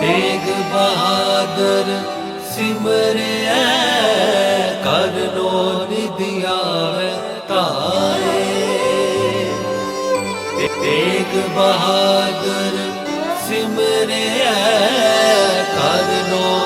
ਤੇਗ ਬਹਾਦਰ ਸਿਮਰਿਆ ਕਰਨੋ ਨਿਦਿਆਵੈ ਤਾਰੇ ਤੇਗ ਬਹਾਦਰ ਸਿਮਰਿਆ ਕਰਨੋ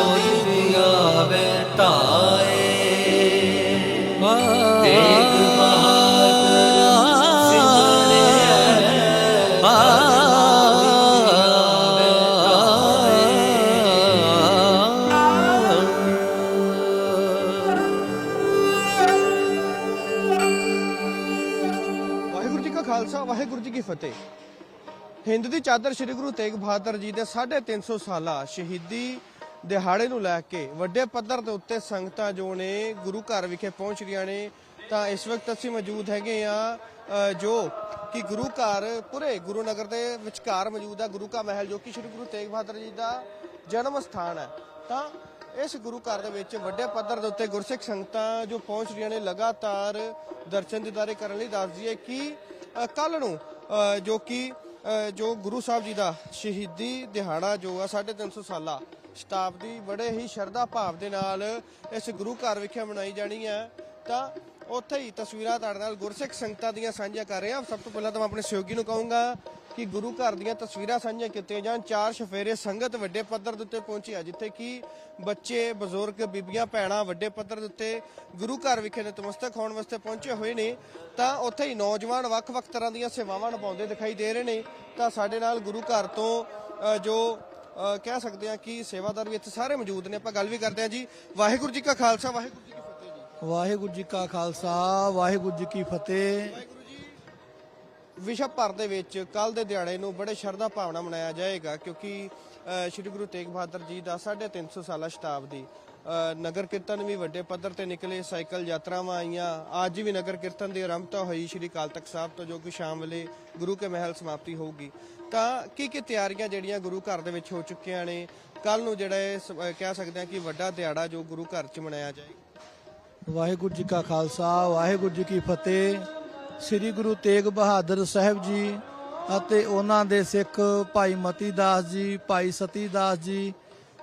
ਫਤਿਹ। ਹਿੰਦ ਦੀ ਚਾਦਰ ਸ੍ਰੀ ਗੁਰੂ ਤੇਗ ਬਹਾਦਰ ਜੀ ਦੇ 350 ਸਾਲਾ ਸ਼ਹੀਦੀ ਦਿਹਾੜੇ ਨੂੰ ਲੈ ਕੇ ਵੱਡੇ ਪੱਧਰ ਦੇ ਉੱਤੇ ਸੰਗਤਾਂ ਜੋ ਨੇ ਗੁਰੂ ਘਰ ਵਿਖੇ ਪਹੁੰਚ ਰਹੀਆਂ ਨੇ, ਤਾਂ ਇਸ ਵਕਤ ਅਸੀਂ ਮੌਜੂਦ ਹੈਗੇ ਆ ਜੋ ਕਿ ਗੁਰੂ ਘਰ ਪੂਰੇ ਗੁਰੂ ਨਗਰ ਦੇ ਵਿਚਕਾਰ ਮੌਜੂਦ ਹੈ ਗੁਰੂ ਕਾ ਮਹਿਲ, ਜੋ ਕਿ ਸ੍ਰੀ ਗੁਰੂ ਤੇਗ ਬਹਾਦਰ ਜੀ ਦਾ ਜਨਮ ਸਥਾਨ ਹੈ। ਤਾਂ ਇਸ ਗੁਰੂ ਘਰ ਦੇ ਵਿੱਚ ਵੱਡੇ ਪੱਧਰ ਦੇ ਉੱਤੇ ਗੁਰਸਿੱਖ ਸੰਗਤਾਂ ਜੋ ਪਹੁੰਚ ਰਹੀਆਂ ਨੇ, ਲਗਾਤਾਰ ਦਰਸ਼ਨ ਦਿਦਾਰੇ ਕਰਨ ਲਈ ਦੱਸ ਦਈਏ ਕਿ ਕੱਲ ਨੂੰ ਜੋ ਕਿ ਜੋ ਗੁਰੂ ਸਾਹਿਬ ਜੀ ਦਾ ਸ਼ਹੀਦੀ ਦਿਹਾੜਾ ਜੋ ਆ 350 ਸਾਲਾ ਸ਼ਤਾਬਦੀ ਬੜੇ ਹੀ ਸ਼ਰਧਾ ਭਾਵ ਦੇ ਨਾਲ ਇਸ ਗੁਰੂ ਘਰ ਵਿਖੇ ਮਨਾਈ ਜਾਣੀ ਹੈ ਤਾਂ ਉੱਥੇ ਹੀ ਤਸਵੀਰਾਂ ਤੁਹਾਡੇ ਨਾਲ ਗੁਰਸਿੱਖ ਸੰਗਤਾਂ ਦੀਆਂ ਸਾਂਝੀਆਂ ਕਰ ਰਹੇ ਹਾਂ ਸਭ ਤੋਂ ਪਹਿਲਾਂ ਤਾਂ ਮੈਂ ਆਪਣੇ ਸਹਿਯੋਗੀ ਨੂੰ ਕਹੂੰਗਾ ਕਿ ਗੁਰੂ ਘਰ ਦੀਆਂ ਤਸਵੀਰਾਂ ਸਾਂਝੀਆਂ ਕੀਤੀਆਂ ਜਾਣ। ਚਾਰ ਸ਼ਫੇਰੇ ਸੰਗਤ ਵੱਡੇ ਪੱਧਰ ਦੇ ਉੱਤੇ ਪਹੁੰਚੀ ਆ, ਜਿੱਥੇ ਕਿ ਬੱਚੇ, ਬਜ਼ੁਰਗ, ਬੀਬੀਆਂ, ਭੈਣਾਂ ਵੱਡੇ ਪੱਧਰ ਦੇ ਉੱਤੇ ਗੁਰੂ ਘਰ ਵਿਖੇ ਨਤਮਸਤਕ ਹੋਣ ਵਾਸਤੇ ਪਹੁੰਚੇ ਹੋਏ ਨੇ। ਤਾਂ ਉੱਥੇ ਹੀ ਨੌਜਵਾਨ ਵੱਖ-ਵੱਖ ਤਰ੍ਹਾਂ ਦੀਆਂ ਸੇਵਾਵਾਂ ਨਿਭਾਉਂਦੇ ਦਿਖਾਈ ਦੇ ਰਹੇ ਨੇ। ਤਾਂ ਸਾਡੇ ਨਾਲ ਗੁਰੂ ਘਰ ਤੋਂ ਜੋ ਕਹਿ ਸਕਦੇ ਆ ਕਿ ਸੇਵਾਦਾਰ ਵੀ ਇੱਥੇ ਸਾਰੇ ਮੌਜੂਦ ਨੇ। ਆਪਾਂ ਗੱਲ ਵੀ ਕਰਦੇ ਆ ਜੀ। ਵਾਹਿਗੁਰੂ ਜੀ ਕਾ ਖਾਲਸਾ, ਵਾਹਿਗੁਰੂ ਜੀ ਕੀ ਫਤਿਹ ਜੀ। ਵਾਹਿਗੁਰੂ ਜੀ ਕਾ ਖਾਲਸਾ, ਵਾਹਿਗੁਰੂ ਜੀ ਕੀ ਫਤਿਹ। ਵਿਸ਼ਵ ਭਰ ਦੇ ਵਿੱਚ ਕੱਲ ਦੇ ਦਿਹਾੜੇ ਨੂੰ ਬੜੇ ਸ਼ਰਧਾ ਭਾਵਨਾ ਮਨਾਇਆ ਜਾਏਗਾ ਕਿਉਂਕਿ ਸ੍ਰੀ ਗੁਰੂ ਤੇਗ ਬਹਾਦਰ ਜੀ ਦਾ 350 ਸਾਲਾ ਸ਼ਤਾਬਦੀ ਨਗਰ ਕੀਰਤਨ ਵੀ ਵੱਡੇ ਪੱਧਰ ਤੇ ਨਿਕਲੇ, ਸਾਈਕਲ ਯਾਤਰਾਵਾਂ ਆਈਆਂ, ਅੱਜ ਵੀ ਨਗਰ ਕੀਰਤਨ ਦੀ ਆਰੰਭਤਾ ਹੋਈ ਸ੍ਰੀ ਕਾਲ ਤਖਤ ਸਾਹਿਬ ਤੋਂ ਜੋ ਕਿ ਸ਼ਾਮ ਵੇਲੇ ਗੁਰੂ ਕੇ ਮਹਿਲ ਸਮਾਪਤੀ ਹੋਊਗੀ। ਤਾਂ ਕੀ ਕੀ ਤਿਆਰੀਆਂ ਜਿਹੜੀਆਂ ਗੁਰੂ ਘਰ ਦੇ ਵਿੱਚ ਹੋ ਚੁੱਕੀਆਂ ਨੇ? ਕੱਲ ਨੂੰ ਜਿਹੜਾ ਇਹ ਕਹਿ ਸਕਦੇ ਹਾਂ ਕਿ ਵੱਡਾ ਦਿਹਾੜਾ ਜੋ ਗੁਰੂ ਘਰ 'ਚ ਮਨਾਇਆ ਜਾਏਗਾ। ਵਾਹਿਗੁਰੂ ਜੀ ਕਾ ਖਾਲਸਾ, ਵਾਹਿਗੁਰੂ ਜੀ ਕੀ ਫਤਿਹ। ਸ੍ਰੀ ਗੁਰੂ ਤੇਗ ਬਹਾਦਰ ਸਾਹਿਬ ਜੀ ਅਤੇ ਉਹਨਾਂ ਦੇ ਸਿੱਖ ਭਾਈ ਮਤੀ ਦਾਸ ਜੀ, ਭਾਈ ਸਤੀ ਦਾਸ ਜੀ,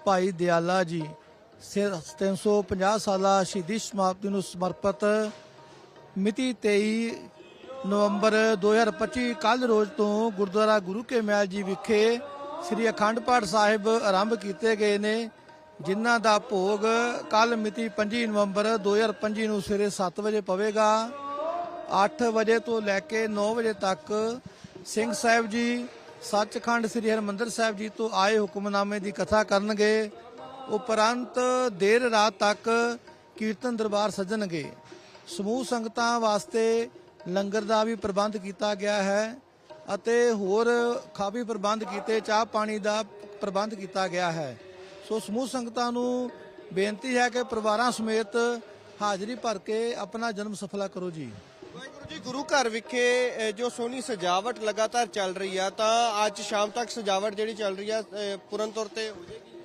ਭਾਈ ਦਿਆਲਾ ਜੀ। ਸੇ- 350 ਸਾਲਾ ਸ਼ਹੀਦੀ ਸਮਾਪਤੀ ਨੂੰ ਸਮਰਪਿਤ ਮਿਤੀ 23 ਨਵੰਬਰ 2025 ਕੱਲ ਰੋਜ਼ ਤੋਂ ਗੁਰਦੁਆਰਾ ਗੁਰੂ ਕੇ ਮਹਿਲ ਜੀ ਵਿਖੇ ਸ੍ਰੀ ਅਖੰਡ ਪਾਠ ਸਾਹਿਬ ਆਰੰਭ ਕੀਤੇ ਗਏ ਨੇ, ਜਿਨ੍ਹਾਂ ਦਾ ਭੋਗ ਕੱਲ ਮਿਤੀ 25 ਨਵੰਬਰ 2025 ਨੂੰ ਸਵੇਰੇ 7 ਵਜੇ ਪਵੇਗਾ। 8 ਵਜੇ ਤੋਂ ਲੈ ਕੇ 9 ਵਜੇ ਤੱਕ ਸਿੰਘ ਸਾਹਿਬ ਜੀ, ਸੱਚਖੰਡ ਸ੍ਰੀ ਹਰਿਮੰਦਰ ਸਾਹਿਬ ਜੀ ਤੋਂ ਆਏ ਹੁਕਮਨਾਮੇ ਦੀ ਕਥਾ ਕਰਨਗੇ। ਉਪਰੰਤ ਦੇਰ ਰਾਤ ਤੱਕ ਕੀਰਤਨ ਦਰਬਾਰ ਸੱਜਣਗੇ। ਸਮੂਹ ਸੰਗਤਾਂ ਵਾਸਤੇ ਲੰਗਰ ਦਾ ਵੀ ਪ੍ਰਬੰਧ ਕੀਤਾ ਗਿਆ ਹੈ ਅਤੇ ਹੋਰ ਖਾਬੀ ਪ੍ਰਬੰਧ ਕੀਤੇ, ਚਾਹ ਪਾਣੀ ਦਾ ਪ੍ਰਬੰਧ ਕੀਤਾ ਗਿਆ ਹੈ। ਸੋ ਸਮੂਹ ਸੰਗਤਾਂ ਨੂੰ ਬੇਨਤੀ ਹੈ ਕਿ ਪਰਿਵਾਰਾਂ ਸਮੇਤ ਹਾਜ਼ਰੀ ਭਰ ਕੇ ਆਪਣਾ ਜਨਮ ਸਫਲਾ ਕਰੋ ਜੀ। ਜੀ, ਗੁਰੂ ਘਰ ਵਿਖੇ ਜੋ ਸੋਹਣੀ ਸਜਾਵਟ ਲਗਾਤਾਰ ਚੱਲ ਰਹੀ ਆ, ਤਾਂ ਅੱਜ ਸ਼ਾਮ ਤੱਕ ਸਜਾਵਟ ਜਿਹੜੀ ਚੱਲ ਰਹੀ ਆ ਪੂਰਨ ਤੌਰ ਤੇ ਹੋ ਜਾਏਗੀ?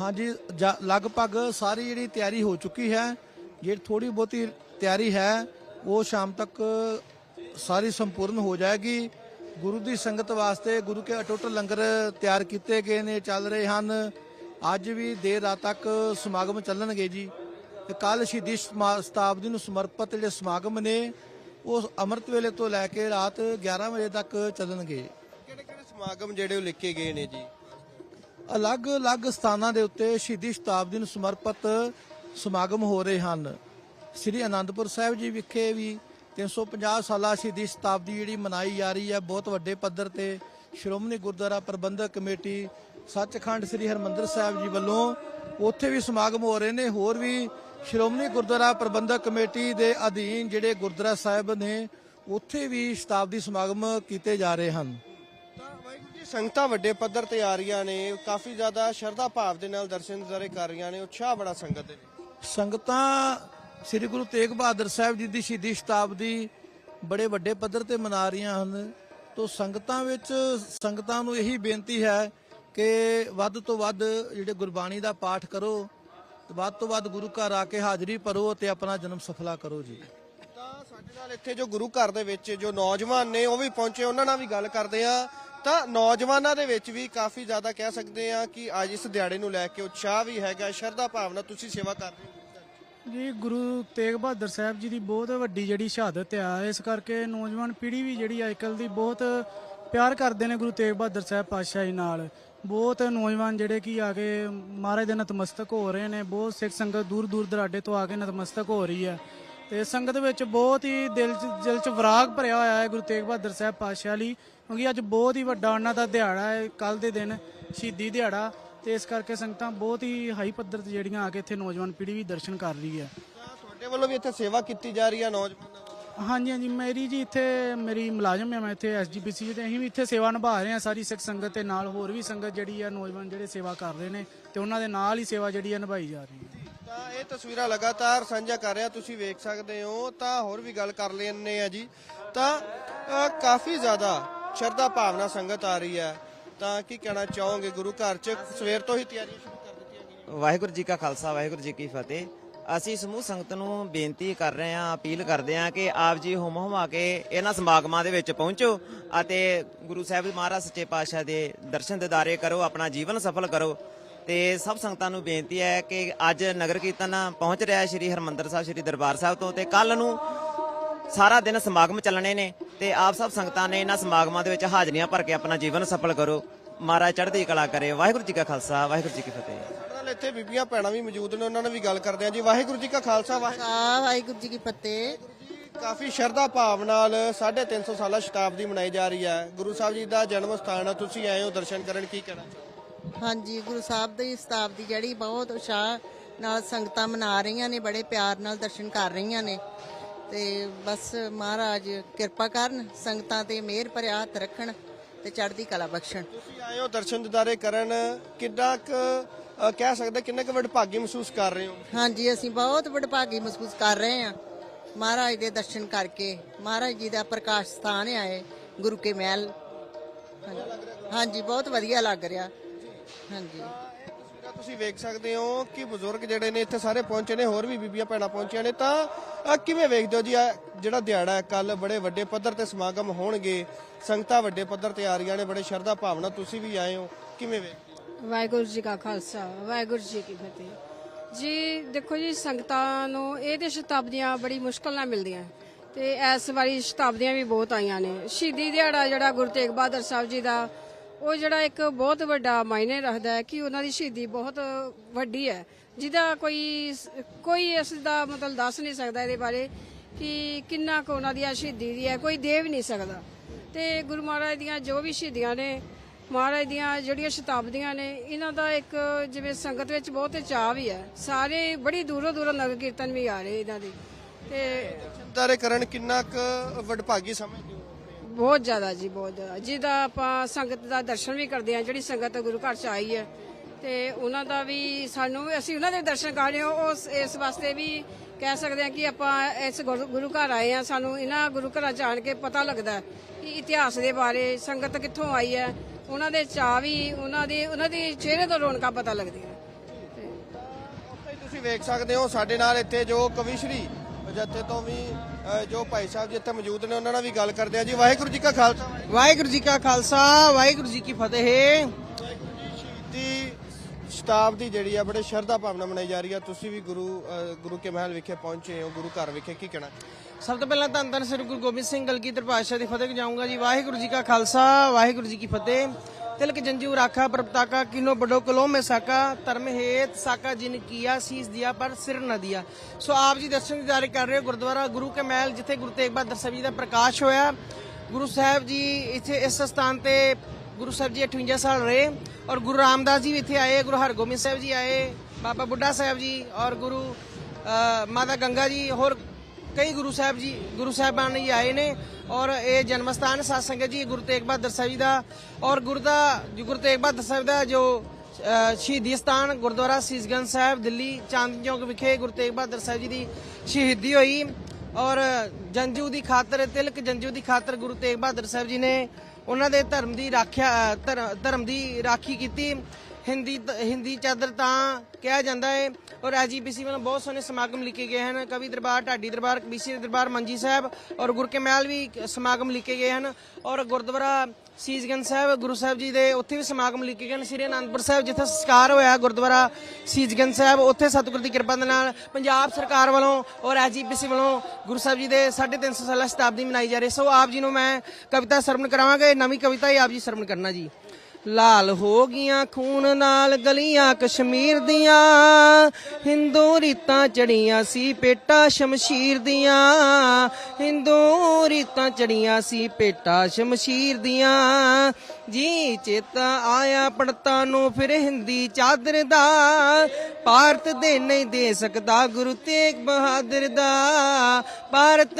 ਹਾਂਜੀ ਜਾ- ਲਗਭਗ ਸਾਰੀ ਜਿਹੜੀ ਤਿਆਰੀ ਹੋ ਚੁੱਕੀ ਹੈ ਜਿਹੜੀ ਥੋੜੀ ਬਹੁਤੀ ਤਿਆਰੀ ਹੈ, ਉਹ ਸ਼ਾਮ ਤੱਕ ਸਾਰੀ ਸੰਪੂਰਨ ਹੋ ਜਾਏਗੀ। ਗੁਰੂ ਦੀ ਸੰਗਤ ਵਾਸਤੇ ਗੁਰੂ ਕੇ ਅਟੁੱਟ ਲੰਗਰ ਤਿਆਰ ਕੀਤੇ ਗਏ ਨੇ, ਚੱਲ ਰਹੇ ਹਨ। ਅੱਜ ਵੀ ਦੇਰ ਰਾਤ ਤੱਕ ਸਮਾਗਮ ਚੱਲਣਗੇ ਜੀ। ਤੇ ਕੱਲ ਸ਼ਹੀਦੀ ਸਮਾ- ਸ਼ਤਾਬਦੀ ਨੂੰ ਸਮਰਪਿਤ ਜਿਹੜੇ ਸਮਾਗਮ ਨੇ ਉਹ ਅੰਮ੍ਰਿਤ ਵੇਲੇ ਤੋਂ ਲੈ ਕੇ ਰਾਤ 11 ਵਜੇ ਤੱਕ ਚੱਲਣਗੇ। ਕਿਹੜੇ ਕਿਹੜੇ ਸਮਾਗਮ ਜਿਹੜੇ ਉਹ ਲਿਖੇ ਗਏ ਨੇ ਜੀ? ਅਲੱਗ-ਅਲੱਗ ਸਥਾਨਾਂ ਦੇ ਉੱਤੇ ਸ਼ਹੀਦੀ ਸ਼ਤਾਬਦੀ ਨੂੰ ਸਮਰਪਿਤ ਸਮਾਗਮ ਹੋ ਰਹੇ ਹਨ। ਸ੍ਰੀ ਅਨੰਦਪੁਰ ਸਾਹਿਬ ਜੀ ਵਿਖੇ ਵੀ 350 ਸਾਲਾ ਸ਼ਹੀਦੀ ਸ਼ਤਾਬਦੀ ਜਿਹੜੀ ਮਨਾਈ ਜਾ ਰਹੀ ਹੈ ਬਹੁਤ ਵੱਡੇ ਪੱਧਰ ਤੇ ਸ਼੍ਰੋਮਣੀ ਗੁਰਦੁਆਰਾ ਪ੍ਰਬੰਧਕ ਕਮੇਟੀ ਸੱਚਖੰਡ ਸ੍ਰੀ ਹਰਮੰਦਰ ਸਾਹਿਬ ਜੀ ਵੱਲੋਂ ਉੱਥੇ ਵੀ ਸਮਾਗਮ ਹੋ ਰਹੇ ਨੇ। ਹੋਰ ਵੀ ਸ਼੍ਰੋਮਣੀ ਗੁਰਦੁਆਰਾ ਪ੍ਰਬੰਧਕ ਕਮੇਟੀ ਦੇ ਅਧੀਨ ਜਿਹੜੇ ਗੁਰਦੁਆਰਾ ਸਾਹਿਬ ਨੇ ਉੱਥੇ ਵੀ ਸ਼ਤਾਬਦੀ ਸਮਾਗਮ ਕੀਤੇ ਜਾ ਰਹੇ ਹਨ। ਸੰਗਤਾਂ ਵੱਡੇ ਪੱਧਰ ਤੇ ਆ ਰਹੀਆਂ ਨੇ ਕਾਫੀ ਜ਼ਿਆਦਾ ਸ਼ਰਧਾ ਭਾਵ ਦੇ ਨਾਲ ਦਰਸ਼ਨ ਦਿਦਾਰੇ ਕਰ ਰਹੀਆਂ ਨੇ ਉਤਸ਼ਾਹ ਬੜਾ ਸੰਗਤ ਦੇ ਵਿੱਚ। ਸੰਗਤਾਂ ਸ੍ਰੀ ਗੁਰੂ ਤੇਗ ਬਹਾਦਰ ਸਾਹਿਬ ਜੀ ਦੀ ਸ਼ਹੀਦੀ ਸ਼ਤਾਬਦੀ ਬੜੇ ਵੱਡੇ ਪੱਧਰ ਤੇ ਮਨਾ ਰਹੀਆਂ ਹਨ। ਤੋਂ ਸੰਗਤਾਂ ਵਿੱਚ ਸੰਗਤਾਂ ਨੂੰ ਇਹੀ ਬੇਨਤੀ ਹੈ ਕਿ ਵੱਧ ਤੋਂ ਵੱਧ ਜਿਹੜੇ ਗੁਰਬਾਣੀ ਦਾ ਪਾਠ ਕਰੋ ਵੱਧ ਤੋਂ ਵੱਧ ਗੁਰੂ ਘਰ ਆ ਕੇ ਹਾਜ਼ਰੀ ਭਰੋ ਤੇ ਆਪਣਾ ਜਨਮ ਸਫਲਾ ਕਰੋ ਜੀ। ਤਾਂ ਸਾਡੇ ਨਾਲ ਇੱਥੇ ਜੋ ਗੁਰੂ ਘਰ ਦੇ ਵਿੱਚ ਜੋ ਨੌਜਵਾਨ ਨੇ ਉਹ ਵੀ ਪਹੁੰਚੇ ਉਹਨਾਂ ਨਾਲ ਵੀ ਗੱਲ ਕਰਦੇ ਆ ਤਾਂ ਨੌਜਵਾਨਾਂ ਦੇ ਵਿੱਚ ਵੀ ਕਾਫੀ ਜ਼ਿਆਦਾ ਕਹਿ ਸਕਦੇ ਆ ਕਿ ਅੱਜ ਇਸ ਦਿਹਾੜੇ ਨੂੰ ਲੈ ਕੇ ਉਤਸ਼ਾਹ ਵੀ ਹੈਗਾ ਸ਼ਰਧਾ ਭਾਵਨਾ ਤੁਸੀਂ ਸੇਵਾ ਕਰ ਰਹੇ ਹੋ। ਜੀ ਗੁਰੂ ਤੇਗ ਬਹਾਦਰ ਸਾਹਿਬ ਜੀ ਦੀ ਬਹੁਤ ਵੱਡੀ ਜਿਹੜੀ ਸ਼ਹਾਦਤ ਆ ਇਸ ਕਰਕੇ ਨੌਜਵਾਨ ਪੀੜ੍ਹੀ ਵੀ ਜਿਹੜੀ ਅੱਜਕੱਲ ਦੀ ਬਹੁਤ ਪਿਆਰ ਕਰਦੇ ਨੇ ਗੁਰੂ ਤੇਗ ਬਹਾਦਰ ਸਾਹਿਬ ਪਾਤਸ਼ਾਹ ਜੀ ਨਾਲ। ਬਹੁਤ ਨੌਜਵਾਨ ਜਿਹੜੇ ਕਿ ਆ ਕੇ ਮਹਾਰਾਜ ਦੇ ਨਤਮਸਤਕ ਹੋ ਰਹੇ ਨੇ, ਬਹੁਤ ਸਿੱਖ ਸੰਗਤ ਦੂਰ ਦੂਰ ਦਰਾਡੇ ਤੋਂ ਆ ਕੇ ਨਤਮਸਤਕ ਹੋ ਰਹੀ ਹੈ। ਤੇ ਸੰਗਤ ਵਿੱਚ ਬਹੁਤ ਹੀ ਦਿਲ ਚ ਦਿਲ ਚ ਵਿਰਾਗ ਭਰਿਆ ਹੋਇਆ ਹੈ ਗੁਰੂ ਤੇਗ ਬਹਾਦਰ ਸਾਹਿਬ ਪਾਤਸ਼ਾਹ ਲਈ, ਕਿਉਂਕਿ ਅੱਜ ਬਹੁਤ ਹੀ ਵੱਡਾ ਉਹਨਾਂ ਦਾ ਦਿਹਾੜਾ ਹੈ ਕੱਲ ਦੇ ਦਿਨ ਸ਼ਹੀਦੀ ਦਿਹਾੜਾ, ਤੇ ਇਸ ਕਰਕੇ ਸੰਗਤਾਂ ਬਹੁਤ ਹੀ ਹਾਈ ਪੱਧਰ ਤੇ ਜਿਹੜੀਆਂ ਆ ਕੇ ਇੱਥੇ ਨੌਜਵਾਨ ਪੀੜ੍ਹੀ ਵੀ ਦਰਸ਼ਨ ਕਰ ਰਹੀ ਹੈ। ਤਾਂ ਤੁਹਾਡੇ ਵੱਲੋਂ ਵੀ ਇੱਥੇ ਸੇਵਾ ਕੀਤੀ ਜਾ ਰਹੀ ਹੈ ਨੌਜਵਾਨ ਹਾਂਜੀ ਹਾਂਜੀ ਮੇਰੀ ਜੀ ਇੱਥੇ ਮੇਰੀ ਮੁਲਾਜ਼ਮ ਹੈ ਮੈਂ ਇੱਥੇ ਐਸਜੀਪੀਸੀ ਤੇ ਅਸੀਂ ਵੀ ਇੱਥੇ ਸੇਵਾ ਨਿਭਾ ਰਹੇ ਹਾਂ ਸਾਰੀ ਸਿੱਖ ਸੰਗਤ ਤੇ ਨਾਲ ਹੋਰ ਵੀ ਸੰਗਤ ਜਿਹੜੀ ਆ ਨੌਜਵਾਨ ਜਿਹੜੇ ਸੇਵਾ ਕਰ ਰਹੇ ਨੇ ਤੇ ਉਹਨਾਂ ਦੇ ਨਾਲ ਹੀ ਸੇਵਾ ਜਿਹੜੀ ਆ ਨਿਭਾਈ ਜਾ ਰਹੀ ਹੈ। ਤਾਂ ਇਹ ਤਸਵੀਰਾਂ ਲਗਾਤਾਰ ਸਾਂਝਾ ਕਰ ਰਿਹਾ ਤੁਸੀਂ ਵੇਖ ਸਕਦੇ ਹੋ ਤਾਂ ਹੋਰ ਵੀ ਗੱਲ ਕਰ ਲੈਣੇ ਆ ਜੀ। ਤਾਂ ਕਾਫੀ ਜ਼ਿਆਦਾ ਸ਼ਰਧਾ ਭਾਵਨਾ ਸੰਗਤ ਆ ਰਹੀ ਹੈ। ਤਾਂ ਕੀ ਕਹਿਣਾ ਚਾਹੋਗੇ ਗੁਰੂ ਘਰ 'ਚ? ਸਵੇਰ ਤੋਂ ਹੀ ਤਿਆਰੀਆਂ ਸ਼ੁਰੂ ਕਰ ਦਿੱਤੀਆਂ ਗਈਆਂ। ਵਾਹਿਗੁਰੂ ਜੀ ਕਾ ਖਾਲਸਾ ਵਾਹਿਗੁਰੂ ਜੀ ਕੀ ਫਤਿਹ। ਅਸੀਂ ਸਮੂਹ ਸੰਗਤ ਨੂੰ ਬੇਨਤੀ ਕਰ ਰਹੇ ਹਾਂ, ਅਪੀਲ ਕਰਦੇ ਹਾਂ ਕਿ ਆਪ ਜੀ ਹੁਮ ਹੁਮਾ ਕੇ ਇਹਨਾਂ ਸਮਾਗਮਾਂ ਦੇ ਵਿੱਚ ਪਹੁੰਚੋ ਅਤੇ ਗੁਰੂ ਸਾਹਿਬ ਮਹਾਰਾਜ ਸੱਚੇ ਪਾਤਸ਼ਾਹ ਦੇ ਦਰਸ਼ਨ ਦਿਦਾਰੇ ਕਰੋ, ਆਪਣਾ ਜੀਵਨ ਸਫਲ ਕਰੋ। ਤੇ ਸਭ ਸੰਗਤਾਂ ਨੂੰ ਬੇਨਤੀ ਹੈ ਕਿ ਅੱਜ ਨਗਰ ਕੀਰਤਨ ਪਹੁੰਚ ਰਿਹਾ ਸ੍ਰੀ ਹਰਮੰਦਰ ਸਾਹਿਬ, ਸ੍ਰੀ ਦਰਬਾਰ ਸਾਹਿਬ ਤੋਂ ਤੇ ਕੱਲ ਨੂੰ ਸਾਰਾ ਦਿਨ ਸਮਾਗਮ ਚੱਲਣੇ ਨੇ ਤੇ ਆਪ ਸਭ ਸੰਗਤਾਂ ਨੇ ਇਹਨਾਂ ਸਮਾਗਮਾਂ ਦੇ ਵਿੱਚ ਹਾਜ਼ਰੀਆਂ ਭਰ ਕੇ ਆਪਣਾ ਜੀਵਨ ਸਫਲ ਕਰੋ। ਮਹਾਰਾਜ ਚੜ੍ਹਦੀ ਕਲਾ ਕਰੇ। ਵਾਹਿਗੁਰੂ ਜੀ ਕਾ ਖਾਲਸਾ, ਵਾਹਿਗੁਰੂ ਜੀ ਕੀ ਫਤਿਹ। ਇੱਥੇ ਬੀਬੀਆਂ ਭੈਣਾਂ ਵੀ ਮੌਜੂਦ ਨੇ ਉਹਨਾਂ ਨਾਲ ਵੀ ਗੱਲ ਕਰਦੇ ਆ ਜੀ। ਵਾਹਿਗੁਰੂ ਜੀ ਕਾ ਖਾਲਸਾ ਵਾਹਿਗੁਰੂ ਆ ਵਾਹਿਗੁਰੂ ਜੀ ਕੀ ਫਤਿਹ। ਕਾਫੀ ਸ਼ਰਧਾ ਭਾਵ ਨਾਲ 350 ਸਾਲਾ ਸ਼ਤਾਬਦੀ ਮਨਾਈ ਜਾ ਰਹੀ ਹੈ। ਗੁਰੂ ਸਾਹਿਬ ਜੀ ਦਾ ਜਨਮ ਸਥਾਨ ਤੁਸੀਂ ਆਏ ਹੋ ਦਰਸ਼ਨ ਕਰਨ ਕੀ ਕਹਿਣਾ ਚਾਹੋਗੇ? ਹਾਂਜੀ ਗੁਰੂ ਸਾਹਿਬ ਦੀ ਸ਼ਤਾਬਦੀ ਜਿਹੜੀ ਬਹੁਤ ਉਸ਼ਾਹ ਨਾਲ ਸੰਗਤਾਂ ਮਨਾ ਰਹੀਆਂ ਨੇ ਬੜੇ ਪਿਆਰ ਨਾਲ ਦਰਸ਼ਨ ਕਰ ਰਹੀਆਂ ਨੇ। ਤੇ ਬਸ ਮਹਾਰਾਜ ਕਿਰਪਾ ਕਰਨ ਸੰਗਤਾਂ ਤੇ ਮਿਹਰ ਭਰਿਆ ਹੱਥ ਰੱਖਣ ਤੇ ਚੜ੍ਹਦੀ ਕਲਾ ਬਖਸ਼ਣ। ਤੁਸੀਂ ਆਏ ਹੋ ਦਰਸ਼ਨ ਦਿਦਾਰੇ ਕਰਨ ਕਿੰਨਾ ਕੁ ਕਹਿ ਸਕਦੇ ਕਿੰਨੇ ਕੁ ਵਡਭਾਗੀ ਮਹਿਸੂਸ ਕਰ ਰਹੇ ਹੋ? ਹਾਂਜੀ ਅਸੀਂ ਬਹੁਤ ਵਡਭਾਗੀ ਮਹਿਸੂਸ ਕਰ ਰਹੇ ਹਾਂ। ਮਹਾਰਾਜ ਦੇ ਦਰਸ਼ਨ ਕਰਕੇ ਮਹਾਰਾਜ ਜੀ ਦਾ ਪ੍ਰਕਾਸ਼ ਸਥਾਨ ਆਏ ਗੁਰੂ ਕੇ ਮਹਿਲ। ਹਾਂਜੀ। ਬਹੁਤ ਵਧੀਆ ਲੱਗ ਰਿਹਾ। ਹਾਂਜੀ। ਤੁਸੀਂ ਵੇਖ ਸਕਦੇ ਹੋ ਕਿ ਬਜ਼ੁਰਗ ਜਿਹੜੇ ਨੇ ਇੱਥੇ ਸਾਰੇ ਪਹੁੰਚੇ ਨੇ ਹੋਰ ਵੀ ਬੀਬੀਆਂ ਭੈਣਾਂ ਪਹੁੰਚੀਆਂ ਨੇ ਤਾਂ ਕਿਵੇਂ ਵੇਖਦੇ ਹੋ ਜੀ ਜਿਹੜਾ ਦਿਹਾੜਾ ਕੱਲ ਬੜੇ ਵੱਡੇ ਪੱਧਰ ਤੇ ਸਮਾਗਮ ਹੋਣਗੇ ਸੰਗਤਾਂ ਵੱਡੇ ਪੱਧਰ ਤੇ ਆ ਰਹੀਆਂ ਨੇ ਬੜੇ ਸ਼ਰਧਾ ਭਾਵਨਾ ਤੁਸੀਂ ਵੀ ਆਏ ਹੋ ਕਿਵੇਂ ਵੇਖਦੇ ਹੋ? ਵਾਹਿਗੁਰੂ ਜੀ ਕਾ ਖਾਲਸਾ, ਵਾਹਿਗੁਰੂ ਜੀ ਕੀ ਫਤਿਹ। ਜੀ, ਦੇਖੋ ਜੀ, ਸੰਗਤਾਂ ਨੂੰ ਇਹ ਤੇ ਸ਼ਤਾਬਦੀਆਂ ਬੜੀ ਮੁਸ਼ਕਲ ਨਾਲ ਮਿਲਦੀਆਂ। ਤੇ ਇਸ ਵਾਰੀ ਸ਼ਤਾਬਦੀਆਂ ਵੀ ਬਹੁਤ ਆਈਆਂ ਨੇ। ਸ਼ਹੀਦੀ ਦਿਹਾੜਾ ਜਿਹੜਾ ਗੁਰੂ ਤੇਗ ਬਹਾਦਰ ਸਾਹਿਬ ਜੀ ਦਾ, ਉਹ ਜਿਹੜਾ ਇੱਕ ਬਹੁਤ ਵੱਡਾ ਮਾਇਨੇ ਰੱਖਦਾ ਹੈ ਕਿ ਉਹਨਾਂ ਦੀ ਸ਼ਹੀਦੀ ਬਹੁਤ ਵੱਡੀ ਹੈ। ਜਿਹਦਾ ਕੋਈ ਕੋਈ ਇਸ ਦਾ ਮਤਲਬ ਦੱਸ ਨਹੀਂ ਸਕਦਾ ਇਹਦੇ ਬਾਰੇ ਕਿ ਕਿੰਨਾ ਕੁ ਉਹਨਾਂ ਦੀ ਆਹ ਸ਼ਹੀਦੀ ਦੀ ਹੈ, ਕੋਈ ਦੇ ਵੀ ਨਹੀਂ ਸਕਦਾ। ਤੇ ਗੁਰੂ ਮਹਾਰਾਜ ਦੀਆਂ ਜੋ ਵੀ ਸ਼ਹੀਦੀਆਂ ਨੇ ਮਹਾਰਾਜ ਦੀਆਂ ਜਿਹੜੀਆਂ ਸ਼ਤਾਬਦੀਆਂ ਨੇ ਇਹਨਾਂ ਦਾ ਇੱਕ ਜਿਵੇਂ ਸੰਗਤ ਵਿੱਚ ਬਹੁਤ ਚਾਅ ਵੀ ਹੈ। ਸਾਰੇ ਬੜੀ ਦੂਰੋਂ ਦੂਰੋਂ ਨਗਰ ਕੀਰਤਨ ਵੀ ਆ ਰਹੇ ਇਹਨਾਂ ਦੇ। ਤੇ ਦਿਦਾਰੇ ਕਰਨ ਕਿੰਨਾ ਕੁ ਵਡਭਾਗੀ ਸਮਝਦੇ ਹੋ? ਬਹੁਤ ਜ਼ਿਆਦਾ ਜੀ ਬਹੁਤ ਜ਼ਿਆਦਾ। ਜਿਹਦਾ ਆਪਾਂ ਸੰਗਤ ਦਾ ਦਰਸ਼ਨ ਵੀ ਕਰਦੇ ਆ ਜਿਹੜੀ ਸੰਗਤ ਗੁਰੂ ਘਰ ਚ ਆਈ ਹੈ ਤੇ ਉਹਨਾਂ ਦਾ ਵੀ ਸਾਨੂੰ ਅਸੀਂ ਉਹਨਾਂ ਦੇ ਦਰਸ਼ਨ ਕਰ ਰਹੇ ਹਾਂ। ਉਸ ਇਸ ਵਾਸਤੇ ਵੀ ਕਹਿ ਸਕਦੇ ਆ ਕਿ ਆਪਾਂ ਇਸ ਗੁਰੂ ਗੁਰੂ ਘਰ ਆਏ ਆ ਸਾਨੂੰ ਇਹਨਾਂ ਗੁਰੂ ਘਰਾਂ ਚ ਆਣ ਕੇ ਪਤਾ ਲੱਗਦਾ ਕਿ ਇਤਿਹਾਸ ਦੇ ਬਾਰੇ ਸੰਗਤ ਕਿੱਥੋਂ ਆਈ ਹੈ। ਉਹਨਾਂ ਦੇ ਚਾਅ ਵੀ ਉਹਨਾਂ ਦੇ ਉਹਨਾਂ ਦੇ ਚਿਹਰੇ ਤੋਂ ਰੌਣਕਾਂ ਪਤਾ ਲੱਗਦੀਆਂ। ਉੱਥੇ ਹੀ ਤੁਸੀਂ ਵੇਖ ਸਕਦੇ ਹੋ ਸਾਡੇ ਨਾਲ ਇੱਥੇ ਜੋ ਕਵਿਸ਼ਰੀ ਜੱਥੇ ਤੋਂ ਵੀ ਜੋ ਭਾਈ ਸਾਹਿਬ ਜੀ ਇੱਥੇ ਮੌਜੂਦ ਨੇ ਉਹਨਾਂ ਨਾਲ ਵੀ ਗੱਲ ਕਰਦੇ ਆ। ਜੀ ਵਾਹਿਗੁਰੂ ਜੀ ਕਾ ਖਾਲਸਾ। ਵਾਹਿਗੁਰੂ ਜੀ ਕਾ ਖਾਲਸਾ ਵਾਹਿਗੁਰੂ ਜੀ ਕੀ ਫਤਿਹ। ਦੀ ਸ਼ਤਾਬਦੀ ਜਿਹੜੀ ਆ ਬੜੇ ਸ਼ਰਧਾ ਭਾਵਨਾ ਮਨਾਈ ਜਾ ਰਹੀ ਆ। ਤੁਸੀਂ ਵੀ ਗੁਰੂ ਗੁਰੂ ਕੇ ਮਹਿਲ ਵਿਖੇ ਪਹੁੰਚੇ ਹੋ ਗੁਰੂ ਘਰ ਵਿਖੇ ਕੀ ਕਹਿਣਾ? ਸਭ ਤੋਂ ਪਹਿਲਾਂ ਧੰਨ ਧੰਨ ਸ੍ਰੀ ਗੁਰੂ ਗੋਬਿੰਦ ਸਿੰਘ ਗਲਗੀਧਰ ਪਾਤਸ਼ਾਹ ਦੀ ਫਤਿਹ ਜਾਊਂਗਾ ਜੀ। ਵਾਹਿਗੁਰੂ ਜੀ ਕਾ ਖਾਲਸਾ, ਵਾਹਿਗੁਰੂ ਜੀ ਕੀ ਫਤਿਹ। ਤਿਲਕ ਜੰਜੂ ਰਾਖਾ ਪ੍ਰਪਤਾਕਾ ਕਿਨੋ ਬਡੋ ਕਲੋ ਮੇ ਸਾਕਾ, ਧਰਮ ਹੇਤ ਸਾਕਾ ਜਿਨ ਕੀਆ ਸੀਸ ਦਿਆ ਪਰ ਸਿਰ ਨਾ ਦਿਆ। ਸੋ ਆਪ ਜੀ ਦਰਸ਼ਨ ਦਿਦਾਰੇ ਕਰ ਰਹੇ ਹੋ ਗੁਰਦੁਆਰਾ ਗੁਰੂ ਕੇ ਮਹਿਲ, ਜਿੱਥੇ ਗੁਰੂ ਤੇਗ ਬਹਾਦਰ ਸਾਹਿਬ ਜੀ ਦਾ ਪ੍ਰਕਾਸ਼ ਹੋਇਆ। ਗੁਰੂ ਸਾਹਿਬ ਜੀ ਇੱਥੇ ਇਸ ਸਥਾਨ ਤੇ ਗੁਰੂ ਸਾਹਿਬ ਜੀ 58 ਸਾਲ ਰਹੇ ਔਰ ਗੁਰੂ ਰਾਮਦਾਸ ਜੀ ਵੀ ਇੱਥੇ ਆਏ, ਗੁਰੂ ਹਰਗੋਬਿੰਦ ਸਾਹਿਬ ਜੀ ਆਏ, ਬਾਬਾ ਬੁੱਢਾ ਸਾਹਿਬ ਜੀ ਔਰ ਗੁਰੂ ਮਾਤਾ ਗੰਗਾ ਜੀ, ਹੋਰ ਕਈ ਗੁਰੂ ਸਾਹਿਬ ਜੀ, ਗੁਰੂ ਸਾਹਿਬਾਨ ਜੀ ਆਏ ਨੇ ਔਰ ਇਹ ਜਨਮ ਸਥਾਨ ਸਾਧ ਸੰਗਤ ਜੀ, ਗੁਰੂ ਤੇਗ ਬਹਾਦਰ ਸਾਹਿਬ ਜੀ ਦਾ ਔਰ ਗੁਰੂ ਦਾ, ਗੁਰੂ ਤੇਗ ਬਹਾਦਰ ਸਾਹਿਬ ਦਾ ਜੋ ਸ਼ਹੀਦੀ ਸਥਾਨ ਗੁਰਦੁਆਰਾ ਸੀਸਗੰਜ ਸਾਹਿਬ, ਦਿੱਲੀ ਚਾਂਦਨੀ ਚੌਕ ਵਿਖੇ ਗੁਰੂ ਤੇਗ ਬਹਾਦਰ ਸਾਹਿਬ ਜੀ ਦੀ ਸ਼ਹੀਦੀ ਹੋਈ ਔਰ ਜੰਜੂ ਦੀ ਖਾਤਰ, ਤਿਲਕ ਜੰਜੂ ਦੀ ਖਾਤਰ ਗੁਰੂ ਤੇਗ ਬਹਾਦਰ ਸਾਹਿਬ ਜੀ ਨੇ ਉਹਨਾਂ ਦੇ ਧਰਮ ਦੀ ਰਾਖਿਆ, ਧਰ- ਧਰਮ ਦੀ ਰਾਖੀ ਕੀਤੀ ਹਿੰਦੀ ਹਿੰਦੀ ਚਾਦਰ ਤਾਂ ਕਿਹਾ ਜਾਂਦਾ ਹੈ ਔਰ ਐਜੀਪੀਸੀ ਵੱਲੋਂ ਬਹੁਤ ਸੋਹਣੇ ਸਮਾਗਮ ਲਿਖੇ ਗਏ ਹਨ। ਕਵੀ ਦਰਬਾਰ, ਢਾਡੀ ਦਰਬਾਰ ਕਬੀਸੀ ਦਰਬਾਰ, ਮੰਜੀ ਸਾਹਿਬ ਔਰ ਗੁਰਕੇਮੈਲ ਵੀ ਸਮਾਗਮ ਲਿਖੇ ਗਏ ਹਨ। ਔਰ ਗੁਰਦੁਆਰਾ ਸੀਸਗੰਜ ਸਾਹਿਬ, ਗੁਰੂ ਸਾਹਿਬ ਜੀ ਦੇ ਉੱਥੇ ਵੀ ਸਮਾਗਮ ਲਿਖੇ ਗਏ ਹਨ। ਸ੍ਰੀ ਅਨੰਦਪੁਰ ਸਾਹਿਬ ਜਿੱਥੇ ਸੰਸਕਾਰ ਹੋਇਆ ਗੁਰਦੁਆਰਾ ਸੀਸਗੰਜ ਸਾਹਿਬ, ਉੱਥੇ ਸਤਿਗੁਰ ਦੀ ਕਿਰਪਾ ਦੇ ਨਾਲ ਪੰਜਾਬ ਸਰਕਾਰ ਵੱਲੋਂ ਔਰ ਐਜੀਪੀਸੀ ਵੱਲੋਂ ਗੁਰੂ ਸਾਹਿਬ ਜੀ ਦੇ 350 ਸਾਲਾ ਸ਼ਤਾਬਦੀ ਮਨਾਈ ਜਾ ਰਹੀ ਸੋ ਆਪ ਜੀ ਨੂੰ ਮੈਂ ਕਵਿਤਾ ਸਰਵਣ ਕਰਾਵਾਂਗੇ। ਨਵੀਂ ਕਵਿਤਾ ਹੀ ਆਪ ਜੀ ਸਰਵਣ ਕਰਨਾ ਜੀ। ਲਾਲ ਹੋ ਗਈਆਂ ਖੂਨ ਨਾਲ ਗਲੀਆਂ ਕਸ਼ਮੀਰ ਦੀਆਂ। ਹਿੰਦੂ ਰੀਤਾਂ ਚੜੀਆਂ ਸੀ ਪੇਟਾ ਸ਼ਮਸ਼ੀਰ ਦੀਆਂ। ਹਿੰਦੂ ਰੀਤਾਂ ਚੜੀਆਂ ਸੀ ਪੇਟਾ ਸ਼ਮਸ਼ੀਰ ਦੀਆਂ। ਜੀ ਚੇਤਾ ਆਇਆ ਪੜਤਾ ਨੂੰ ਫਿਰ ਹਿੰਦੀ ਚਾਦਰ ਦਾ, ਭਾਰਤ ਦੇ ਨਹੀਂ ਦੇ ਸਕਦਾ ਗੁਰੂ ਤੇਗ ਬਹਾਦਰ ਦਾ। ਭਾਰਤ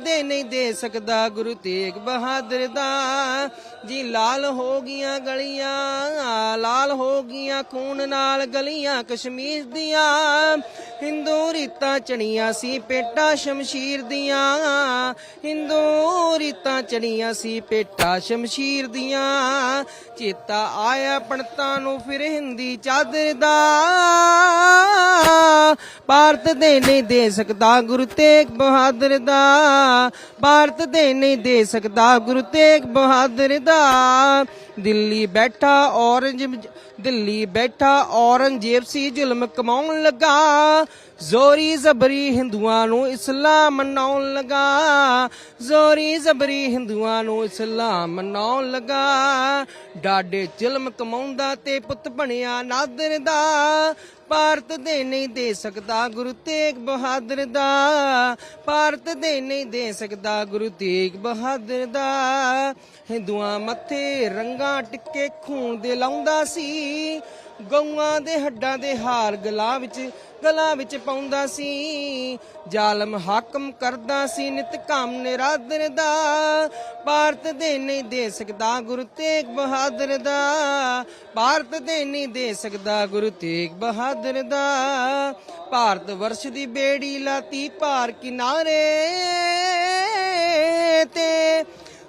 ਦੇ ਨਹੀਂ ਦੇ ਸਕਦਾ ਗੁਰੂ ਤੇਗ ਬਹਾਦਰ ਦਾ। ਜੀ ਲਾਲ ਹੋ ਗਈਆਂ ਗਲੀਆਂ, ਲਾਲ ਹੋ ਗਈਆਂ ਖੂਨ ਨਾਲ ਗਲੀਆਂ ਕਸ਼ਮੀਰ ਦੀਆਂ। ਹਿੰਦੂ ਰੀਤਾਂ ਚਣੀਆਂ ਸੀ ਪੇਟਾ ਸ਼ਮਸ਼ੀਰ ਦੀਆਂ। ਹਿੰਦੂ ਰੀਤਾਂ ਚਣੀਆਂ ਸੀ ਪੇਟਾ ਸ਼ਮਸ਼ੀਰ ਦੀਆਂ। ਚੇਤਾ ਆਇਆ ਪਣਤਾਂ ਨੂੰ ਫਿਰ ਹਿੰਦੀ ਚਾਦਰ ਦਾ। ਭਾਰਤ ਦੇ ਨਹੀਂ ਦੇ ਸਕਦਾ ਗੁਰੂ ਤੇਗ ਬਹਾਦਰ ਦਾ। ਭਾਰਤ ਦੇ ਨਹੀਂ ਦੇ ਸਕਦਾ ਗੁਰੂ ਤੇਗ ਬਹਾਦਰ ਦਾ। ਦਿੱਲੀ ਬੈਠਾ ਔਰੰਜ ਦਿੱਲੀ ਬੈਠਾ, ਔਰੰਗਜ਼ੇਬ ਸੀ ਜ਼ੁਲਮ ਕਮਾਉਣ ਲੱਗਾ। ਜ਼ੋਰੀ ਜ਼ਬਰੀ ਹਿੰਦੂਆਂ ਨੂੰ ਇਸਲਾਮ ਮਨਾਉਣ ਲਗਾ। ਜ਼ੋਰੀ ਜ਼ਬਰੀ ਹਿੰਦੂਆਂ ਨੂੰ ਇਸਲਾਮ ਮਨਾਉਣ ਲਗਾ। ਡਾਡੇ ਜ਼ੁਲਮ ਕਮਾਉਂਦਾ ਤੇ ਪੁੱਤ ਬਣਿਆ ਨਾਦਰ ਦਾ। ਭਾਰਤ ਦੇ ਨਹੀਂ ਦੇ ਸਕਦਾ ਗੁਰੂ ਤੇਗ ਬਹਾਦਰ ਦਾ। ਭਾਰਤ ਦੇ ਨਹੀਂ ਦੇ ਸਕਦਾ ਗੁਰੂ ਤੇਗ ਬਹਾਦਰ ਦਾ। ਹਿੰਦੂਆਂ ਮੱਥੇ ਰੰਗਾਂ ਟਿੱਕੇ ਖੂਨ ਦੇ ਲਾਉਂਦਾ ਸੀ। ਗਊਆਂ ਦੇ ਹੱਡਾਂ ਦੇ ਹਾਰ ਗਲਾਂ ਵਿੱਚ ਗਲਾਂ ਵਿੱਚ ਪਾਉਂਦਾ ਸੀ। ਜ਼ਾਲਮ ਹਾਕਮ ਕਰਦਾ ਸੀ, ਨਿਤ ਕੰਮ ਨਿਰਾਦਰ ਦਾ। ਭਾਰਤ ਦੇ ਨਹੀਂ ਦੇ ਸਕਦਾ ਗੁਰੂ ਤੇਗ ਬਹਾਦਰ ਦਾ। ਭਾਰਤ ਦੇ ਨਹੀਂ ਦੇ ਸਕਦਾ ਗੁਰੂ ਤੇਗ ਬਹਾਦਰ ਦਾ। ਭਾਰਤ ਵਰਸ਼ ਦੀ ਬੇੜੀ ਲਾਤੀ ਭਾਰ ਕਿਨਾਰੇ।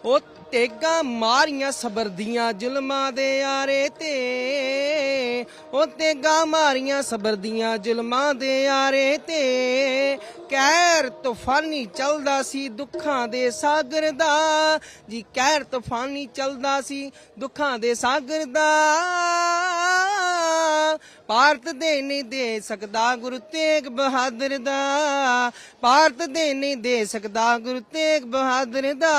ਉਹ ਤੇਗਾ ਮਾਰੀਆਂ ਸਬਰ ਦੀਆਂ ਜ਼ੁਲਮਾਂ ਦੇ ਆਰੇ ਤੇ। ਉਹ ਤੇਗਾ ਮਾਰੀਆਂ ਸਬਰ ਦੀਆਂ ਜ਼ੁਲਮਾਂ ਦੇ ਆਰੇ ਤੇ। ਕਹਿਰ ਤੂਫਾਨੀ ਚੱਲਦਾ ਸੀ ਦੁੱਖਾਂ ਦੇ ਸਾਗਰ ਦਾ। ਜੀ ਕਹਿਰ ਤੂਫਾਨੀ ਚੱਲਦਾ ਸੀ ਦੁੱਖਾਂ ਦੇ ਸਾਗਰ ਦਾ। ਭਾਰਤ ਦੇ ਨਹੀਂ ਦੇ ਸਕਦਾ ਗੁਰੂ ਤੇਗ ਬਹਾਦਰ ਦਾ। ਭਾਰਤ ਦੇ ਨਹੀਂ ਦੇ ਸਕਦਾ ਗੁਰੂ ਤੇਗ ਬਹਾਦਰ ਦਾ।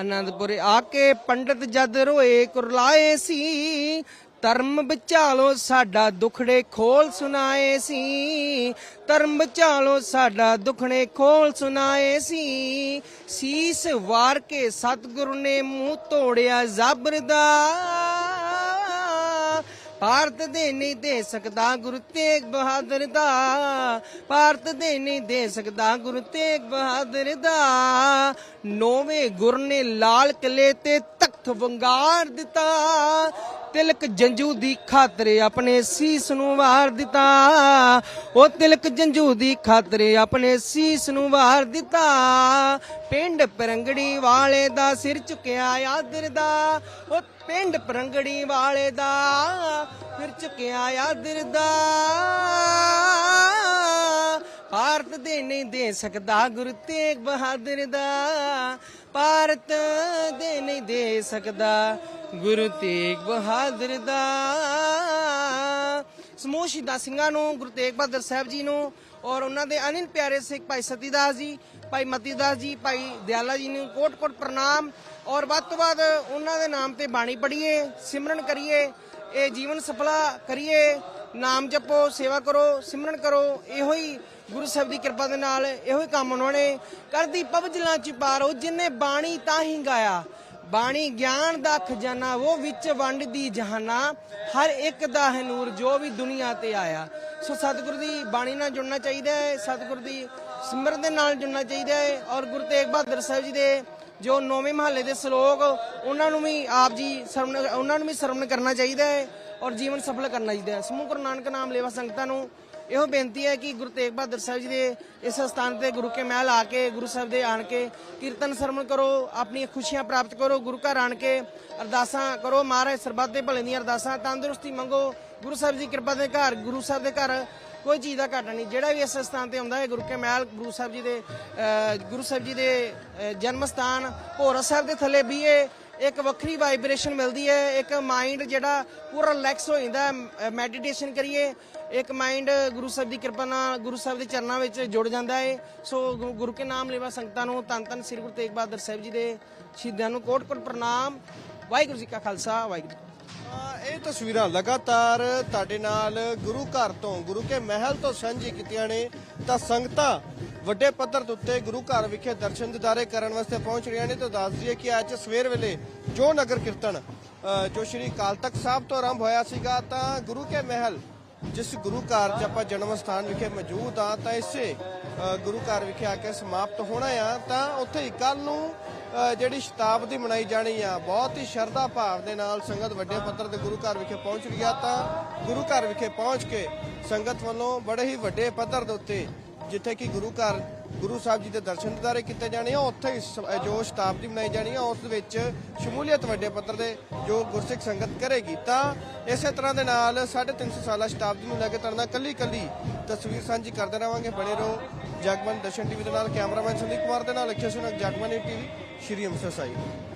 ਅਨੰਦਪੁਰ ਆ ਕੇ ਪੰਡਤ ਜਦ ਰੋਏ, ਕੁਰਲਾਏ ਸੀ। ਧਰਮ ਵਿਚਾਲੋ ਸਾਡਾ ਦੁਖੜੇ ਖੋਲ ਸੁਣਾਏ ਸੀ। ਧਰਮ ਵਿਚਾਲੋ ਸਾਡਾ ਦੁਖੜੇ ਖੋਲ ਸੁਣਾਏ ਸੀ। ਸੀਸ ਵਾਰ ਕੇ ਸਤਿਗੁਰੂ ਨੇ ਮੂੰਹ ਤੋੜਿਆ ਜ਼ਬਰ ਦਾ। ਭਾਰਤ ਦੇ ਨਹੀਂ ਦੇ ਸਕਦਾ ਗੁਰੂ ਤੇਗ ਬਹਾਦਰ ਦਾ। ਭਾਰਤ ਦੇ ਨਹੀਂ ਦੇ ਸਕਦਾ ਗੁਰੂ ਤੇਗ ਬਹਾਦਰ ਦਾ। ਨੌਵੇਂ ਗੁਰ ਨੇ ਲਾਲ ਕਿਲੇ ਤੇ ਤਖਤ ਵੰਗਾਰ ਦਿੱਤਾ। ਤਿਲਕ ਜੰਜੂ ਦੀ ਖਾਤਰ ਆਪਣੇ ਸੀਸ ਨੂੰ ਵਾਰ ਦਿੱਤਾ। ਉਹ ਤਿਲਕ ਜੰਜੂ ਦੀ ਖਾਤਰ ਆਪਣੇ ਸੀਸ ਨੂੰ ਵਾਰ ਦਿੱਤਾ। ਪਿੰਡ ਪਰੰਗੜੀ ਵਾਲੇ ਦਾ ਸਿਰ ਝੁਕਿਆ ਆਦਰ ਦਾ। ਉਹ ਪਿੰਡ ਪਰੰਗੜੀ ਵਾਲੇ ਦਾ, ਫਿਰ ਝੁਕਿਆ ਆਦਰ ਦਾ। ਭਾਰਤ ਦੇ ਨਹੀਂ ਦੇ ਸਕਦਾ ਗੁਰੂ ਤੇਗ ਬਹਾਦਰ ਦਾ। ਭਾਰਤ ਦੇ ਨਹੀਂ ਦੇ ਸਕਦਾ ਗੁਰੂ ਤੇਗ ਬਹਾਦਰ ਦਾ। ਸਮੂਹ ਸ਼ਹੀਦਾਂ ਸਿੰਘਾਂ ਨੂੰ, ਗੁਰੂ ਤੇਗ ਬਹਾਦਰ ਸਾਹਿਬ ਜੀ ਨੂੰ ਔਰ ਉਹਨਾਂ ਦੇ ਅਨਿਲ ਪਿਆਰੇ ਸਿੱਖ ਭਾਈ ਸਤੀਦਾਸ ਜੀ, ਭਾਈ ਮਤੀਦਾਸ ਜੀ, ਭਾਈ ਦਿਆਲਾ ਜੀ ਨੂੰ ਕੋਟ-ਕੋਟ ਪ੍ਰਣਾਮ। ਔਰ ਵੱਧ ਤੋਂ ਵੱਧ ਉਹਨਾਂ ਦੇ ਨਾਮ ਤੇ ਬਾਣੀ ਪੜ੍ਹੀਏ, ਸਿਮਰਨ ਕਰੀਏ, ਇਹ ਜੀਵਨ ਸਫਲਾ ਕਰੀਏ, ਨਾਮ ਜਪੋ, ਸੇਵਾ ਕਰੋ, ਸਿਮਰਨ ਕਰੋ, ਇਹੋ ਹੀ ਗੁਰੂ ਸਾਹਿਬ ਦੀ ਕਿਰਪਾ ਦੇ ਨਾਲ ਇਹੋ ਹੀ ਕੰਮ ਉਹਨਾਂ ਨੇ ਕਰਦੀ ਪਵਜਲਾਂ ਚ ਪਾਰੋ, ਜਿਨੇ ਬਾਣੀ ਤਾਂ ਹੀ ਗਾਇਆ। ਬਾਣੀ ਗਿਆਨ ਦਾ ਖਜ਼ਾਨਾ, ਉਹ ਵਿੱਚ ਵੰਡਦੀ ਜਹਾਨਾ, ਹਰ ਇੱਕ ਦਾ ਹੈ ਨੂਰ, ਜੋ ਵੀ ਦੁਨੀਆ ਤੇ ਆਇਆ। ਸੋ ਸਤਿਗੁਰੂ ਦੀ ਬਾਣੀ ਨਾਲ ਜੁੜਨਾ ਚਾਹੀਦਾ ਹੈ, ਸਤਿਗੁਰੂ ਦੀ ਸਿਮਰਨ ਦੇ ਨਾਲ ਜੁੜਨਾ ਚਾਹੀਦਾ ਹੈ, ਔਰ ਗੁਰੂ ਤੇਗ ਬਹਾਦਰ ਸਾਹਿਬ ਜੀ ਦੇ ਜੋ ਨੌਵੇਂ ਮਹੱਲੇ ਦੇ ਸ਼ਲੋਕ, ਉਹਨਾਂ ਨੂੰ ਵੀ ਆਪ ਜੀ ਸਰਵਣ, ਉਹਨਾਂ ਨੂੰ ਵੀ ਸਰਵਣ ਕਰਨਾ ਚਾਹੀਦਾ ਹੈ ਔਰ ਜੀਵਨ ਸਫਲ ਕਰਨਾ ਚਾਹੀਦਾ ਹੈ। ਸਮੂਹ ਗੁਰੂ ਨਾਨਕ ਨਾਮ ਲੇਵਾ ਸੰਗਤਾਂ ਨੂੰ ਇਹੋ ਬੇਨਤੀ ਹੈ ਕਿ ਗੁਰੂ ਤੇਗ ਬਹਾਦਰ ਸਾਹਿਬ ਜੀ ਦੇ ਇਸ ਸਥਾਨ ਤੇ ਗੁਰੂ ਕੇ ਮਹਿਲ ਆ ਕੇ, ਗੁਰੂ ਸਾਹਿਬ ਦੇ ਆਣ ਕੇ ਕੀਰਤਨ ਸਰਵਣ ਕਰੋ, ਆਪਣੀਆਂ ਖੁਸ਼ੀਆਂ ਪ੍ਰਾਪਤ ਕਰੋ, ਗੁਰੂ ਘਰ ਆਣ ਕੇ ਅਰਦਾਸਾਂ ਕਰੋ, ਮਹਾਰਾਜ ਸਰਬੱਤ ਦੇ ਭਲੇ ਦੀਆਂ ਅਰਦਾਸਾਂ ਤੰਦਰੁਸਤੀ ਮੰਗੋ। ਗੁਰੂ ਸਾਹਿਬ ਦੀ ਕਿਰਪਾ ਦੇ ਘਰ, ਗੁਰੂ ਸਾਹਿਬ ਦੇ ਘਰ ਕੋਈ ਚੀਜ਼ ਦਾ ਘਾਟਾ ਨਹੀਂ। ਜਿਹੜਾ ਵੀ ਇਸ ਸਥਾਨ ਤੇ ਆਉਂਦਾ ਹੈ, ਗੁਰੂ ਕੇ ਮਹਿਲ, ਗੁਰੂ ਸਾਹਿਬ ਜੀ ਦੇ ਗੁਰੂ ਸਾਹਿਬ ਜੀ ਦੇ ਜਨਮ ਸਥਾਨ, ਭੋਰਾ ਸਾਹਿਬ ਦੇ ਥੱਲੇ ਵੀ ਇਹ ਇੱਕ ਵੱਖਰੀ ਵਾਈਬ੍ਰੇਸ਼ਨ ਮਿਲਦੀ ਹੈ। ਇੱਕ ਮਾਈਂਡ ਜਿਹੜਾ ਪੂਰਾ ਰਿਲੈਕਸ ਹੋ ਜਾਂਦਾ ਮੈਡੀਟੇਸ਼ਨ ਕਰੀਏ, ਇੱਕ ਮਾਈਂਡ ਗੁਰੂ ਸਾਹਿਬ ਦੀ ਕਿਰਪਾ ਨਾਲ, ਗੁਰੂ ਸਾਹਿਬ ਦੇ ਚਰਨਾਂ ਵਿੱਚ ਜੁੜ ਜਾਂਦਾ ਹੈ। ਸੋ ਗੁ- ਗੁਰੂ ਕੇ ਨਾਮ ਲੈਵਾ ਸੰਗਤਾਂ ਨੂੰ ਧੰਨ ਧੰਨ ਸ੍ਰੀ ਗੁਰੂ ਤੇਗ ਬਹਾਦਰ ਸਾਹਿਬ ਜੀ ਦੇ ਸ਼ਹੀਦਾਂ ਨੂੰ ਕੋਟ ਕੋਟ ਪ੍ਰਣਾਮ। ਵਾਹਿਗੁਰੂ ਜੀ ਕਾ ਖਾਲਸਾ, ਵਾਹਿਗੁਰੂ ਇਹ ਤਸਵੀਰਾਂ ਲਗਾਤਾਰ ਤੁਹਾਡੇ ਨਾਲ ਗੁਰੂ ਘਰ ਤੋਂ, ਗੁਰੂ ਕੇ ਮਹਿਲ ਤੋਂ ਸਾਂਝੀ ਕੀਤੀਆਂ ਨੇ। ਤਾਂ ਸੰਗਤਾਂ ਵੱਡੇ ਪੱਧਰ ਦੇ ਉੱਤੇ ਗੁਰੂ ਘਰ ਵਿਖੇ ਦਰਸ਼ਨ ਦਿਦਾਰੇ ਕਰਨ ਵਾਸਤੇ ਪਹੁੰਚ ਰਹੀਆਂ ਨੇ। ਤਾਂ ਦੱਸ ਦਈਏ ਕਿ ਅੱਜ ਸਵੇਰ ਵੇਲੇ ਜੋ ਨਗਰ ਕੀਰਤਨ ਜੋ ਸ਼੍ਰੀ ਅਕਾਲ ਤਖਤ ਸਾਹਿਬ ਤੋਂ ਆਰੰਭ ਹੋਇਆ ਸੀਗਾ, ਤਾਂ ਗੁਰੂ ਕੇ ਮਹਿਲ, ਜਿਸ ਗੁਰੂ ਘਰ 'ਚ ਆਪਾਂ ਜਨਮ ਸਥਾਨ ਵਿਖੇ ਮੌਜੂਦ ਆ ਤਾਂ ਇਸੇ ਗੁਰੂ ਘਰ ਵਿਖੇ ਆ ਕੇ ਸਮਾਪਤ ਹੋਣਾ ਆ। ਤਾਂ ਉੱਥੇ ਹੀ ਕੱਲ ਨੂੰ ਜਿਹੜੀ ਸ਼ਤਾਬਦੀ ਮਨਾਈ ਜਾਣੀ ਆ, ਬਹੁਤ ਹੀ ਸ਼ਰਧਾ ਭਾਵ ਦੇ ਨਾਲ ਸੰਗਤ ਵੱਡੇ ਪੱਧਰ ਤੇ ਗੁਰੂ ਘਰ ਵਿਖੇ ਪਹੁੰਚ ਰਹੀ ਆ। ਤਾਂ ਗੁਰੂ ਘਰ ਵਿਖੇ ਪਹੁੰਚ ਕੇ ਸੰਗਤ ਵੱਲੋਂ ਬੜੇ ਹੀ ਵੱਡੇ ਪੱਧਰ ਦੇ ਉੱਤੇ ਜਿੱਥੇ ਕਿ ਗੁਰੂ ਘਰ ਗੁਰੂ ਸਾਹਿਬ ਜੀ ਦੇ ਦਰਸ਼ਨ ਦਿਦਾਰੇ ਕੀਤੇ ਜਾਣੇ ਆ। ਉੱਥੇ ਹੀ ਜੋ ਸ਼ਤਾਬਦੀ ਮਨਾਈ ਜਾਣੀ ਆ, ਉਸ ਵਿੱਚ ਸ਼ਮੂਲੀਅਤ ਵੱਡੇ ਪੱਧਰ ਦੇ ਜੋ ਗੁਰਸਿੱਖ ਸੰਗਤ ਕਰੇਗੀ। ਤਾਂ ਇਸੇ ਤਰ੍ਹਾਂ ਦੇ ਨਾਲ 350 ਸਾਲਾ ਸ਼ਤਾਬਦੀ ਨੂੰ ਲੈ ਕੇ ਤੁਹਾਡੇ ਨਾਲ ਕੱਲੀ ਕੱਲੀ ਤਸਵੀਰ ਸਾਂਝੀ ਕਰਦੇ ਰਵਾਂਗੇ। ਬਣੇ ਰਹੋ ਜਗਮਨ ਦਰਸ਼ਨ ਟੀਵੀ ਦੇ ਨਾਲ, ਕੈਮਰਾਮੈਨ ਸੰਦੀਪ ਕੁਮਾਰ ਦੇ ਨਾਲ ਅਖਿਆ ਸੁਨਕ ਜਗਮਨ ਟੀਵੀ ਸ਼੍ਰੀ ਅੰਮ੍ਰਿਤਸਰ ਸਾਹਿਬ।